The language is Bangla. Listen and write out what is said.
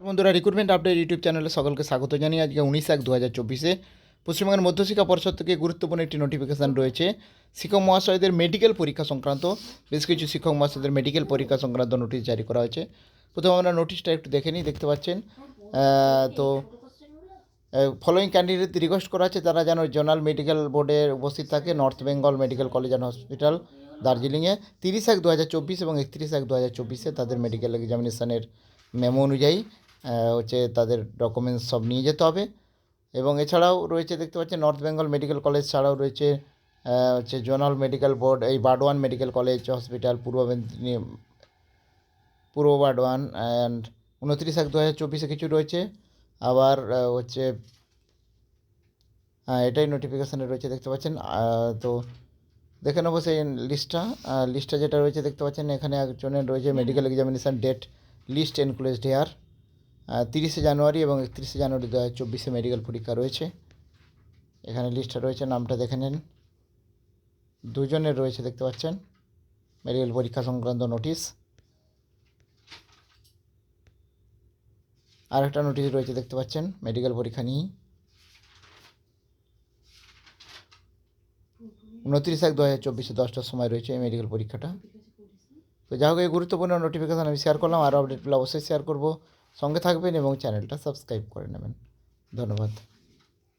বন্ধুরা রিক্রুটমেন্ট আপডেট ইউটিউব চ্যানেলে সকলকে স্বাগত জানিয়ে আজকে উনিশ এক দু হাজার চব্বিশে পশ্চিমবঙ্গের মধ্যশিক্ষা পর্ষদ থেকে গুরুত্বপূর্ণ একটি নোটিফিকেশান রয়েছে। শিক্ষক মহাশয়দের মেডিকেল পরীক্ষা সংক্রান্ত, বেশ কিছু শিক্ষক মহাশয়দের মেডিকেল পরীক্ষা সংক্রান্ত নোটিশ জারি করা হয়েছে। প্রথমে আমরা নোটিশটা একটু দেখে নিই, দেখতে পাচ্ছেন। তো ফলোয়িং ক্যান্ডিডেট রিকোয়েস্ট করা আছে তারা যেন জোনাল মেডিকেল বোর্ডে উপস্থিত থাকে north Bengal medical college and hospital দার্জিলিংয়ে তিরিশ এক দু হাজার চব্বিশ এবং একত্রিশ এক দু হাজার চব্বিশে তাদের মেডিকেল এক্সামিনেশানের মেমো অনুযায়ী হচ্ছে তাদের ডকুমেন্টস সব নিয়ে যেতে হবে। এবং এছাড়াও রয়েছে, দেখতে পাচ্ছেন নর্থ বেঙ্গল মেডিকেল কলেজ ছাড়াও রয়েছে হচ্ছে জোনাল মেডিকেল বোর্ড এই Burdwan medical college hospital Purba Purba Burdwan and উনত্রিশ এক দু হাজার চব্বিশে কিছু রয়েছে। আবার হচ্ছে হ্যাঁ এটাই নোটিফিকেশানে রয়েছে, দেখতে পাচ্ছেন তো দেখে নেব সেই লিস্টটা লিস্টটা যেটা রয়েছে, দেখতে পাচ্ছেন, এখানে একজনের রয়েছে medical examination date list enclosed here তিরিশে জানুয়ারি এবং একত্রিশে জানুয়ারি দু হাজার চব্বিশে মেডিকেল পরীক্ষা রয়েছে। এখানে লিস্টটা রয়েছে, নামটা দেখে নেন। দুজনের রয়েছে, দেখতে পাচ্ছেন। মেডিকেল পরীক্ষা সংক্রান্ত নোটিশ আর একটা নোটিশ রয়েছে, দেখতে পাচ্ছেন মেডিকেল পরীক্ষা নিয়েই উনত্রিশ এক দু হাজার চব্বিশে দশটার সময় রয়েছে এই মেডিকেল পরীক্ষাটা। তো যা হোক, এই গুরুত্বপূর্ণ নোটিফিকেশান আমি শেয়ার করলাম আরও আপডেট পেলে অবশ্যই শেয়ার করব। সঙ্গে থাকবেন এবং চ্যানেলটা সাবস্ক্রাইব করে নেবেন। ধন্যবাদ।